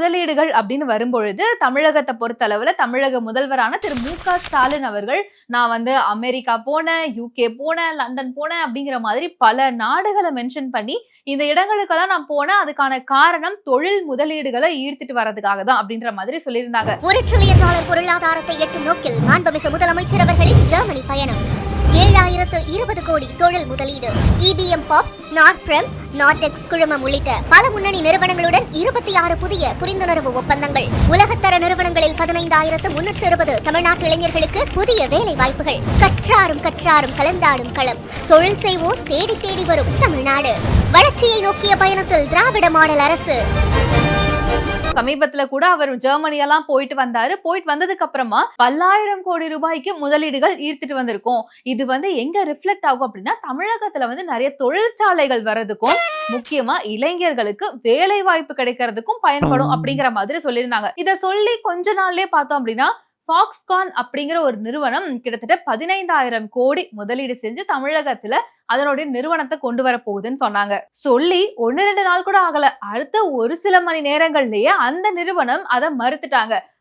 முதலீடுகள் அப்படின்னு வரும்பொழுது தமிழகத்தை பொறுத்தளவில் தமிழக முதல்வரான திரு. மு. க. ஸ்டாலின் அவர்கள் நான் வந்து அமெரிக்கா போனேன் யூகே போனேன் லண்டன் போனேன் அப்படிங்கிற மாதிரி பல நாடுகளை மென்ஷன் பண்ணி இந்த இடங்களுக்கெல்லாம் நான் போனேன் அதுக்கான காரணம் தொழில் முதலீடுகளை ஈர்த்துட்டு வர்றதுக்காக தான் அப்படின்ற மாதிரி சொல்லியிருந்தாங்க. ஒரு ட்ரில்லியன் டாலர் பொருளாதாரத்தை எட்டும் நோக்கில் மாண்புமிகு முதலமைச்சர் அவர்களின் ஜெர்மனி பயணம். ஏழாயிரத்து இருபது கோடி தொழில் முதலீடு. இபிஎம் பாப்ஸ் நார்த் பிரம்ஸ் நார்டெக்ஸ் குழுமம் உள்ளிட்ட பல முன்னணி நிறுவனங்களுடன் இருபத்தி ஆறு புதிய புரிந்துணர்வு ஒப்பந்தங்கள். உலகத்தர நிறுவனங்களில் பதினைந்தாயிரத்து முன்னூற்று இருபது தமிழ்நாட்டு இளைஞர்களுக்கு புதிய வேலை வாய்ப்புகள் கற்றாரும் கற்றாரும் கலந்தாடும் களம். தொழில் செய்வோர் தேடி தேடி வரும் தமிழ்நாடு. வளர்ச்சியை நோக்கிய பயணத்தில் திராவிட மாடல் அரசு சமீபத்துல கூட அவர் ஜெர்மனி எல்லாம் போயிட்டு வந்தாரு. போயிட்டு வந்ததுக்கு அப்புறமா பல்லாயிரம் கோடி ரூபாய்க்கு முதலீடுகள் ஈர்த்துட்டு வந்திருக்கோம். இது வந்து எங்க ரிஃப்ளெக்ட் ஆகும் அப்படின்னா தமிழகத்துல வந்து நிறைய தொழிற்சாலைகள் வர்றதுக்கும் முக்கியமா இளைஞர்களுக்கு வேலை வாய்ப்பு கிடைக்கிறதுக்கும் பயன்படும் அப்படிங்கிற மாதிரி சொல்லியிருந்தாங்க. இத சொல்லி கொஞ்ச நாள்லயே பார்த்தோம் அப்படின்னா ஃபாக்ஸ்கான் அப்படிங்கிற ஒரு நிறுவனம் கிட்டத்தட்ட பதினைந்தாயிரம் கோடி முதலீடு செஞ்சு தமிழகத்துல அதனுடைய நிறுவனத்தை கொண்டு வர போகுதுன்னு சொன்னாங்க. சொல்லி ஒன்னு ரெண்டு நாள் கூட ஆகல. அடுத்த ஒரு சில மணி நேரங்கள்லயே அந்த நிறுவனம் அதை மறுத்துட்டாங்க.